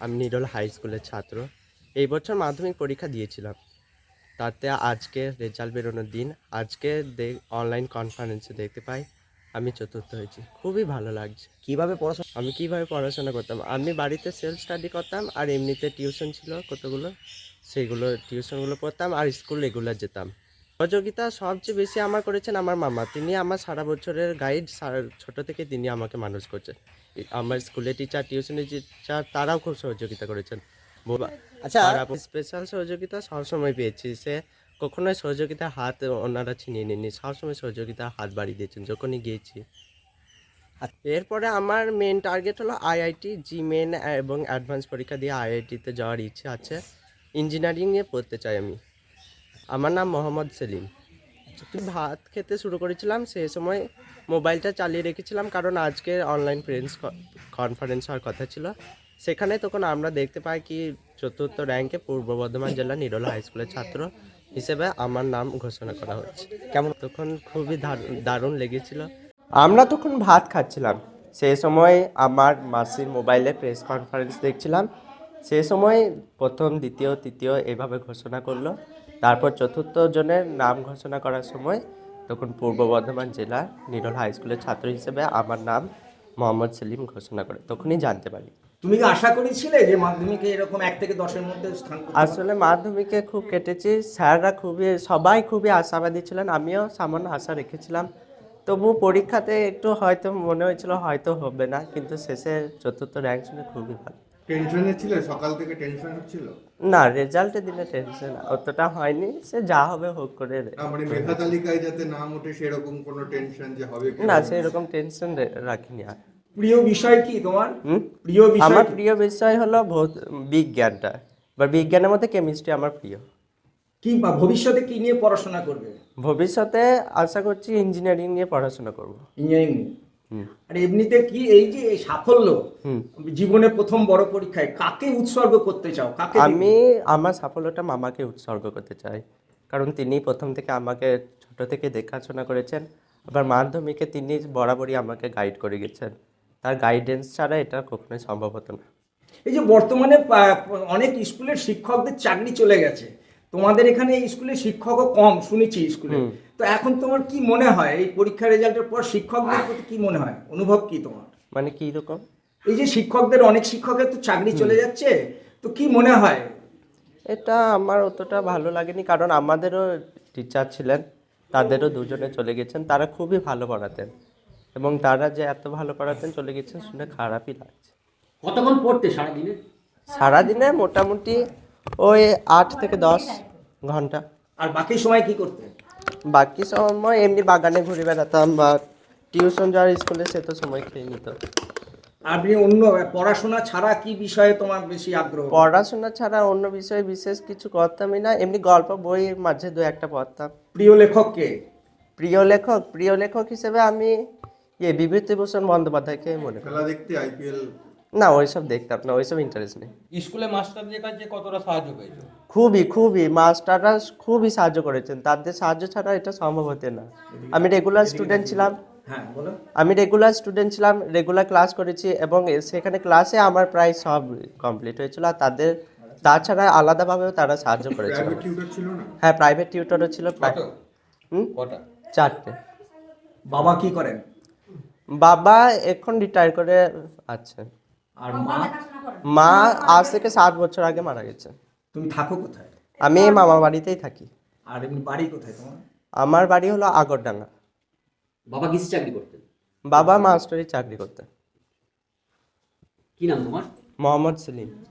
আমি needle high স্কুলের ছাত্র। এই বছর মাধ্যমিক পরীক্ষা দিয়েছিলাম। তাতে আজকে রেজাল্ট বেরোনোর দিন। আজকে অনলাইন কনফারেন্সে দেখতে পাই আমি চতুর্থ হয়েছি। খুবই ভালো লাগছে। কীভাবে পড়াশোনা আমি কীভাবে পড়াশোনা করতাম? আমি বাড়িতে সেলফ স্টাডি করতাম আর এমনিতে টিউশন ছিল কতগুলো? সেগুলো টিউশনগুলো পড়তাম আর স্কুল রেগুলার যেতাম। সহযোগিতা সবচেয়ে বেশি আমার করেছেন আমার মামা। তিনি আমার সারা বছরের গাইড ছোট থেকে তিনি আমাকে মানুষ করছেন। আমার স্কুলের টিচার টিউশনের টিচার তারাও খুব সহযোগিতা করেছেন। আচ্ছা। স্পেশাল সহযোগিতা সবসময় পেয়েছি। সে কখনোই সহযোগিতার হাত ওনারা ছিনিয়ে নেননি। সবসময় সহযোগিতার হাত বাড়িয়ে দিয়েছেন যখনই গিয়েছি। এরপরে আমার মেন টার্গেট হলো আইআইটি জি মেন এবং অ্যাডভান্স পরীক্ষা দিয়ে আইআইটিতে যাওয়ার ইচ্ছে আছে। ইঞ্জিনিয়ারিং নিয়ে পড়তে চাই আমি। আমার নাম মোহাম্মদ সেলিম। ভাত খেতে শুরু করেছিলাম, সে সময় মোবাইলটা চালিয়ে রেখেছিলাম, কারণ আজকে অনলাইন ফ্রেন্ডস কনফারেন্স হওয়ার কথা ছিল। সেখানে তখন আমরা দেখতে পাই কি, চতুর্থ র্যাঙ্কে পূর্ব বর্ধমান জেলা নিরোলা হাই স্কুলের ছাত্র হিসেবে আমার নাম ঘোষণা করা হচ্ছে। কেমন? তখন খুবই দারুণ- লেগেছিল। আমরা তখন ভাত খাচ্ছিলাম। সেই সময় আমার মাসির মোবাইলে প্রেস কনফারেন্স দেখছিলাম। সেই সময় প্রথম, দ্বিতীয়, তৃতীয় এভাবে ঘোষণা করল। তারপর চতুর্থ জনের নাম ঘোষণা করার সময় তখন পূর্ব বর্ধমান জেলার নিরল হাই স্কুলের ছাত্র হিসেবে আমার নাম মোহাম্মদ সেলিম ঘোষণা করে তখনই জানতে পারি। তুমি কি আশা করেছিলে যে মাধ্যমিকে এরকম এক থেকে দশের মধ্যে স্থান আসলে মাধ্যমিকে খুব কেটেছি স্যাররা খুবই সবাই খুবই আশাবাদী ছিলেন আমিও সামান্য আশা রেখেছিলাম। তবু পরীক্ষাতে একটু হয়তো মনে হয়েছিল হয়তো হবে না কিন্তু শেষে চতুর্থ র্যাঙ্ক শুনে খুবই ভালো। টেনশনে ছিলে? সকাল থেকে টেনশন হচ্ছিল? না রেজাল্টের দিনে টেনশন অতটা হয়নি। সে যা হবে হোক করে রে- মানে মেধা তালিকায় যাতে নাম ওঠে সেরকম কোনো টেনশন যে হবে না হবে সেই রকম টেনশন রাখিনি আর। প্রিয় বিষয় কি তোমার? প্রিয় বিষয় আমার প্রিয় বিষয় হলো বিজ্ঞানটা। বা বিজ্ঞানের মধ্যে কেমিস্ট্রি আমার প্রিয়। কি ভবিষ্যতে কি নিয়ে পড়াশোনা করবে? ভবিষ্যতে আশা করছি ইঞ্জিনিয়ারিং নিয়ে পড়াশোনা করব। ইঞ্জিনিয়ারিং নিয়ে? আর এমনিতে কি এই যে এই সাফল্য হুম। জীবনের প্রথম বড় পরীক্ষায় কাকে উৎসর্গ করতে চাও? কাকে আমি আমার সাফল্যটা মামাকে উৎসর্গ করতে চাই। কারণ তিনি প্রথম থেকে আমাকে ছোট থেকে দেখাশোনা করেছেন। আবার মাধ্যমিকে তিনি বরাবরই আমাকে গাইড করে গেছেন। তার গাইডেন্স ছাড়া এটা কখনোই সম্ভব হতো না। এই যে বর্তমানে অনেক স্কুলের শিক্ষকদের চাকরি চলে গেছে। তোমাদের এখানে এই স্কুলে শিক্ষকও কম শুনেছি স্কুলে। তো এখন তোমার কি মনে হয়? এই পরীক্ষা রেজাল্টের পর শিক্ষকদের প্রতি কি মনে হয়? অনুভব কি তোমার? মানে কী রকম? এই যে শিক্ষকদের অনেক শিক্ষকের তো চাকরি চলে যাচ্ছে তো কি মনে হয়? এটা আমার অতটা ভালো লাগেনি কারণ আমাদেরও টিচার ছিলেন তাদেরও দুজনে চলে গেছেন তারা খুবই ভালো পড়াতেন। এবং তারা যে এত ভালো পড়াতেন চলে গেছেন শুনে খারাপই লাগছে। কতক্ষণ পড়তে সারাদিনে? সারাদিনে মোটামুটি ওই আট থেকে দশ ঘণ্টা। আর বাকি সময় কি করতে বাকি সময় এমনি বাগানে ঘুরে বেড়াতাম বা টিউশন যাওয়ার স্কুলে সে তো সময় খেয়ে নিত। আপনি অন্য পড়াশোনা ছাড়া কি বিষয়ে তোমার বেশি আগ্রহ? পড়াশোনা ছাড়া অন্য বিষয়ে বিশেষ কিছু করতামই না এমনি গল্প বই মাঝে দু একটা পড়তাম। প্রিয় লেখক কে? প্রিয় লেখক প্রিয় লেখক হিসেবে আমি ইয়ে বিভূতিভূষণ বন্দ্যোপাধ্যায়কে মনে করি। খেলা দেখতে আইপিএল না ওইসব দেখতাম না ওইসব ইন্টারেস্ট নেই। স্কুলে মাস্টারদের কাছে কতটা সাহায্য পেয়েছ? খুবই খুবই মাস্টাররা খুবই সাহায্য করেছেন। তাদের সাহায্য ছাড়া এটা সম্ভব হতে না। আমি রেগুলার স্টুডেন্ট ছিলাম। হ্যাঁ আমি রেগুলার স্টুডেন্ট ছিলাম রেগুলার ক্লাস করেছি এবং সেখানে ক্লাসে আমার প্রায় সব কমপ্লিট হয়েছিল আর তাদের তাছাড়া আলাদাভাবেও তারা সাহায্য করেছিল। প্রাইভেট টিউটর ছিল না? হ্যাঁ প্রাইভেট টিউটরও ছিল। চারটে। বাবা কি করেন? বাবা এখন রিটায়ার করে আছেন আর মা মা আজ থেকে সাত বছর আগে মারা গেছে। তুমি থাকো কোথায়? আমি মামা বাড়িতেই থাকি। আর এমনি বাড়ি কোথায় তোমার? আমার বাড়ি হলো আগরডাঙ্গা। বাবা কিসে চাকরি করতেন? বাবা মাস্টারি চাকরি করতেন। কি নাম তোমার? মোহাম্মদ সেলিম।